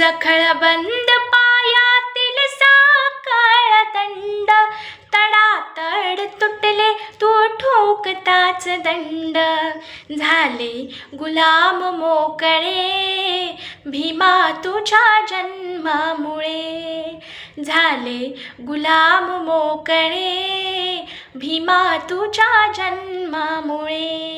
जखळ बंद पायातील साकाळ दंड तडातड तुटले तू ठोकताच दंड. झाले गुलाम मोकळे भीमा तुझ्या जन्मामुळे. झाले गुलाम मोकळे भीमा तुझ्या जन्मामुळे.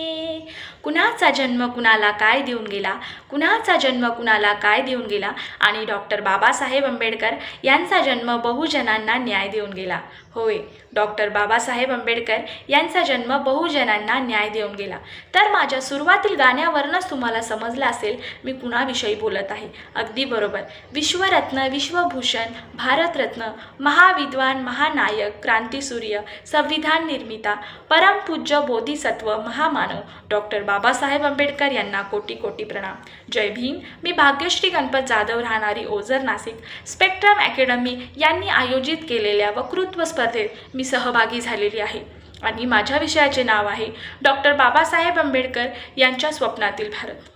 कुणाचा जन्म कुणाला काय देऊन गेला? कुणाचा जन्म कुणाला काय देऊन गेला? आणि डॉक्टर बाबासाहेब आंबेडकर यांचा जन्म बहुजनांना न्याय देऊन गेला. होय डॉक्टर बाबासाहेब आंबेडकर यांचा जन्म बहुजनांना न्याय देऊन गेला. तर माझ्या सुरुवातील गाण्यावरूनच तुम्हाला समजलं असेल मी कुणाविषयी बोलत आहे. अगदी बरोबर. विश्वरत्न विश्वभूषण भारतरत्न महाविद्वान महानायक क्रांतीसूर्य संविधान निर्मिता परमपूज्य बोधिसत्व महामानव डॉक्टर बाबासाहेब आंबेडकर यांना कोटी कोटी प्रणाम. जय भीम. मी भाग्यश्री गणपत जाधव राहणारी ओझर नाशिक स्पेक्ट्रम अकॅडमी यांनी आयोजित केलेल्या वक्तृत्व स्पर्धेत मी सहभागी झालेली आहे. आणि माझ्या विषयाचे नाव आहे डॉक्टर बाबासाहेब आंबेडकर यांच्या स्वप्नातील भारत.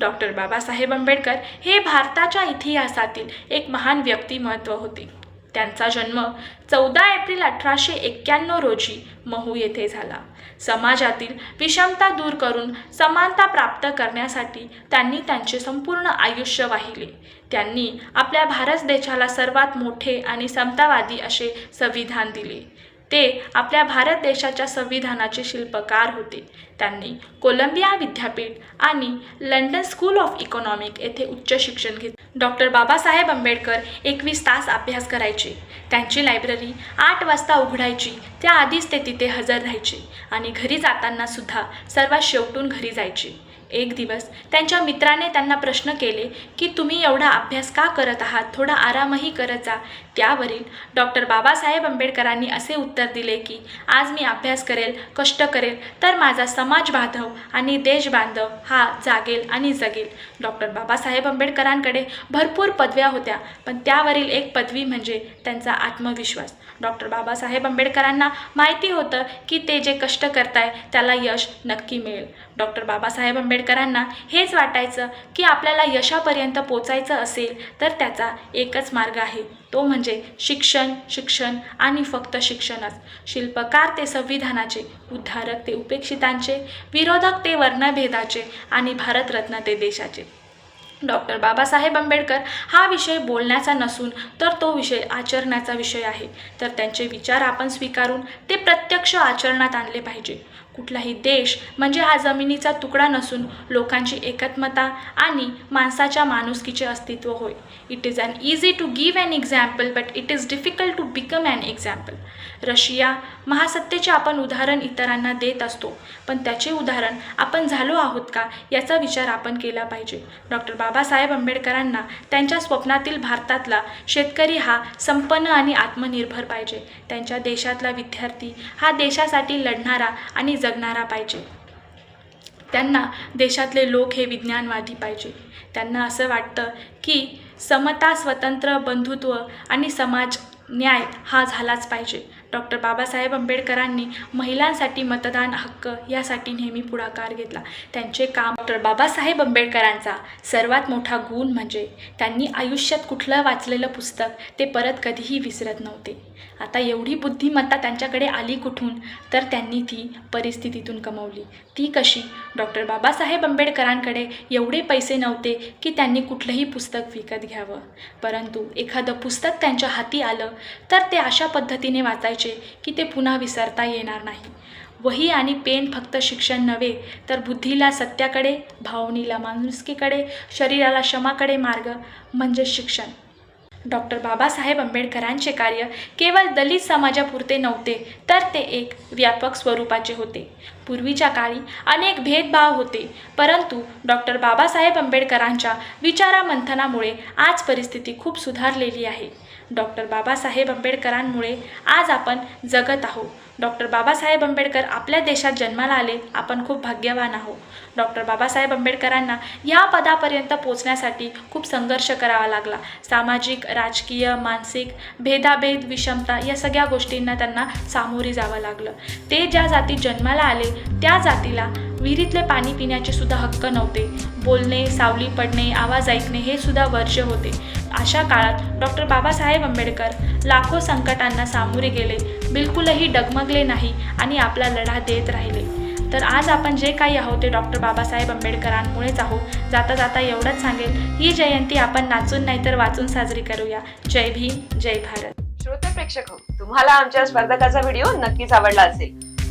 डॉक्टर बाबासाहेब आंबेडकर हे भारताच्या इतिहासातील एक महान व्यक्तिमत्व होते. त्यांचा जन्म चौदा एप्रिल अठराशे एक्क्याण्णव रोजी महू येथे झाला. समाजातील विषमता दूर करून समानता प्राप्त करण्यासाठी त्यांनी त्यांचे संपूर्ण आयुष्य वाहिले. त्यांनी आपल्या भारत देशाला सर्वात मोठे आणि समतावादी असे संविधान दिले. ते आपल्या भारत देशाच्या संविधानाचे शिल्पकार होते. त्यांनी कोलंबिया विद्यापीठ आणि लंडन स्कूल ऑफ इकॉनॉमिक येथे उच्च शिक्षण घेतले डॉक्टर बाबासाहेब आंबेडकर एकवीस तास अभ्यास करायचे. त्यांची लायब्ररी आठ वाजता उघडायची त्याआधीच ते तिथे हजर राहायचे आणि घरी जाताना सुद्धा सर्वात शेवटून घरी जायचे. एक दिवस त्यांच्या मित्राने त्यांना प्रश्न केले की तुम्ही एवढा अभ्यास का करत आहात? थोडा आरामही करत जा. त्यावरील डॉक्टर बाबासाहेब आंबेडकरांनी असे उत्तर दिले की आज मी अभ्यास करेल कष्ट करेल तर माझा समाज बांधव आणि देश बांधव हा जागेल आणि जगेल. डॉक्टर बाबासाहेब आंबेडकरांकडे भरपूर पदव्या होत्या पण त्यावरील एक पदवी म्हणजे त्यांचा आत्मविश्वास. डॉक्टर बाबासाहेब आंबेडकरांना माहिती होतं की ते जे कष्ट करताय त्याला यश नक्की मिळेल. डॉक्टर बाबासाहेब आंबेडकरांना हेच वाटायचं की आपल्याला यशापर्यंत पोचायचं असेल तर त्याचा एकच मार्ग आहे तो म्हणजे शिक्षण शिक्षण आणि फक्त शिक्षणच. शिल्पकार ते संविधानाचे उद्धारक ते उपेक्षितांचे विरोधक ते वर्णभेदाचे आणि भारतरत्न ते देशाचे. डॉक्टर बाबासाहेब आंबेडकर हा विषय बोलण्याचा नसून तर तो विषय आचरण्याचा विषय आहे. तर त्यांचे विचार आपण स्वीकारून ते प्रत्यक्ष आचरणात आणले पाहिजे. कुठलाही देश म्हणजे हा जमिनीचा तुकडा नसून लोकांची एकात्मता आणि माणसाच्या माणुसकीचे अस्तित्व होय. It is an easy to give an example but it is difficult to become an example Russia महासत्तेचे आपण उदाहरण इतरांना देत असतो. पण त्याचे उदाहरण आपण झालो आहोत का याचा विचार आपण केला पाहिजे. डॉक्टर बाबा बाबासाहेब आंबेडकरांना त्यांच्या स्वप्नातील भारतातला शेतकरी हा संपन्न आणि आत्मनिर्भर पाहिजे. त्यांच्या देशातला विद्यार्थी हा देशासाठी लढणारा आणि जगणारा पाहिजे. त्यांना देशातले लोक हे विज्ञानवादी पाहिजे. त्यांना असं वाटतं की समता स्वतंत्र बंधुत्व आणि समाज न्याय हा झालाच पाहिजे. डॉक्टर बाबासाहेब आंबेडकरांनी महिलांसाठी मतदान हक्क यासाठी नेहमी पुढाकार घेतला. त्यांचे काम डॉक्टर बाबासाहेब आंबेडकरांचा सर्वात मोठा गुण म्हणजे त्यांनी आयुष्यात कुठलं वाचलेलं पुस्तक ते परत कधीही विसरत नव्हते. आता एवढी बुद्धिमत्ता त्यांच्याकडे आली कुठून? तर त्यांनी ती परिस्थितीतून कमवली. ती कशी? डॉक्टर बाबासाहेब आंबेडकरांकडे एवढे पैसे नव्हते की त्यांनी कुठलंही पुस्तक विकत घ्यावं. परंतु एखादं पुस्तक त्यांच्या हाती आलं तर ते अशा पद्धतीने वाचायचे की ते पुन्हा विसरता येणार नाही. वही आणि पेन फक्त शिक्षण नव्हे तर बुद्धीला सत्याकडे भावनीला माणुसकीकडे शरीराला क्षमाकडे मार्ग म्हणजे शिक्षण. डॉक्टर बाबासाहेब आंबेडकरांचे कार्य केवळ दलित समाजापुरते नव्हते तर ते एक व्यापक स्वरूपाचे होते. पूर्वीच्या काळी अनेक भेदभाव होते परंतु डॉक्टर बाबासाहेब आंबेडकरांच्या विचारामंथनामुळे आज परिस्थिती खूप सुधारलेली आहे. डॉक्टर बाबासाहेब आंबेडकरांमुळे आज आपण जगत आहोत. डॉक्टर बाबासाहेब आंबेडकर आपल्या देशात जन्माला आले. आपण खूप भाग्यवान आहोत. डॉक्टर बाबासाहेब आंबेडकरांना या पदापर्यंत पोचण्यासाठी खूप संघर्ष करावा लागला. सामाजिक राजकीय मानसिक भेदाभेद विषमता या सगळ्या गोष्टींना त्यांना सामोरी जावं लागलं. ते ज्या जातीत जन्माला आले त्या जातीला विहिरीतले पाणी पिण्याचे सुद्धा हक्क नव्हते. बोलणे सावली पडणे आवाज ऐकणे हे सुद्धा वर्ज्य होते. अशा काळात डॉक्टर बाबासाहेब आंबेडकर लाखो संकटांना सामोरे गेले. बिलकुलही डगमगले नाही आणि आपला लढा देत राहिले. तर आज आपण जे काही आहोत ते डॉक्टर बाबासाहेब आंबेडकरांमुळेच आहोत. जाता जाता एवढंच सांगेल. ही जयंती आपण नाचून नाही तर वाचून साजरी करूया. जय भीम जय भारत. श्रोते प्रेक्षक हो, तुम्हाला आमच्या स्पर्धकाचा व्हिडिओ नक्कीच आवडला असेल.